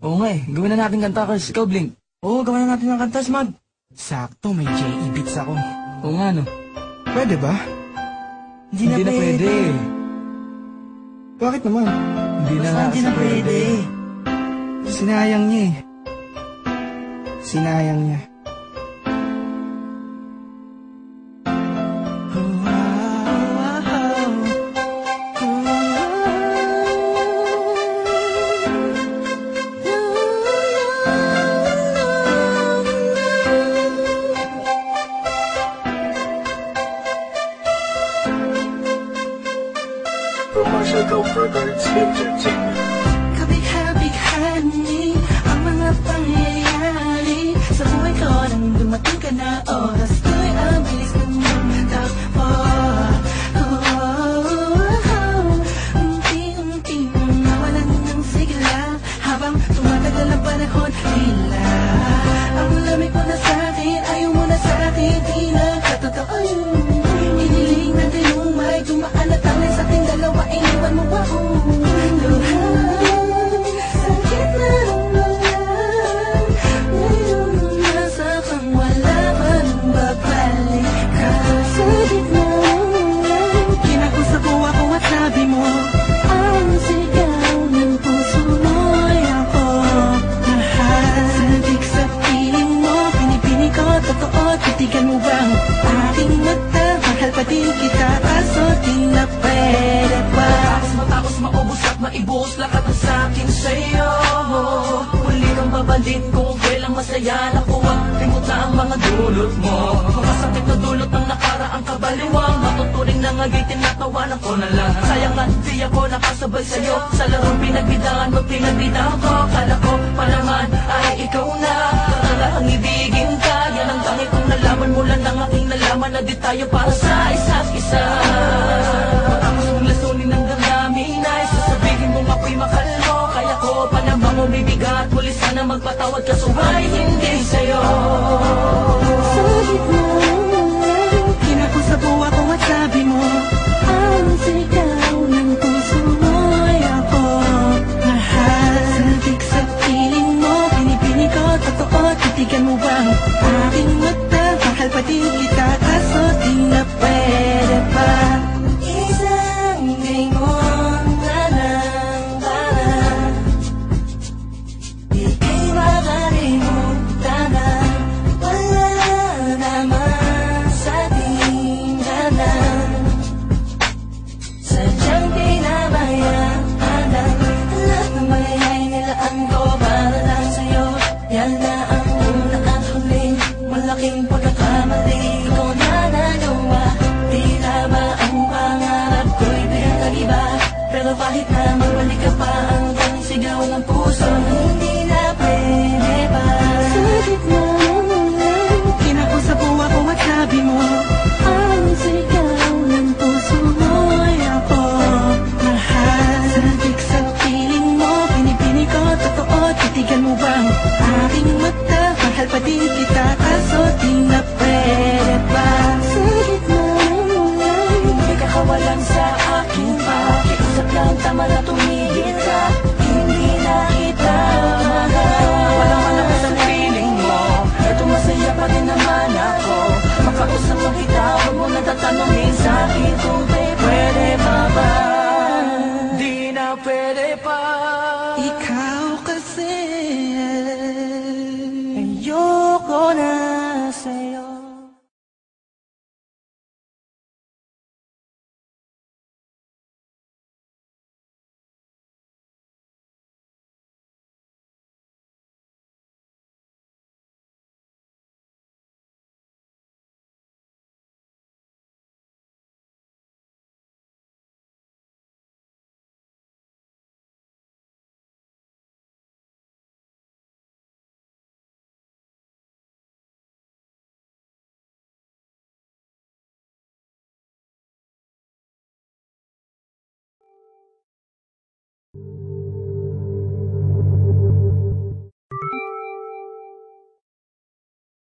Oo nga eh, gawin na natin kanta, Kars. Ikaw, Blink. Oo, gawin na natin ng kanta, Smag. Sakto, may J.E. beats ako. Oo nga, no. Pwede ba? Hindi, na, pwede. Bakit naman? Hindi na nga Hindi na pwede. Sinayang niya eh. Sinayang niya. Commercial Go Records Entertainment. Kabigha-bighani ang mga pangyayari Sa buhay ko nang dumating ka na oras at maibuhos lahat ng sakin sa'yo. Muli kang babalik kung kailang masaya Nakuha, limutan ang mga dulot mo. Mga sakit na dulot ng nakaraang kabaliwang Matuturing na ngagi, tinatawanan ko na lang. Sayang nga, di ako nakasabay sa'yo. Sa larong pinagbidangan mo, pinagbidahan ko. Kala ko pa naman ay ikaw na. Talagang ibigin ka. Yan ang tangi kong nalaman. Mo lang ng aking nalaman Na di tayo para sa isa't isa namang umibigat Muli sana magpatawad ka Suway hindi lang sa akin Pakiusap lang, tama na tumigil ka. Hindi na kita mahal. Wala man ako sa feeling mo. Eto masaya pa rin naman ako. Makausap lang kita, huwag mo na tatanungin sa akin Kung pwede pa ba. Di na pwede pa. Ikaw.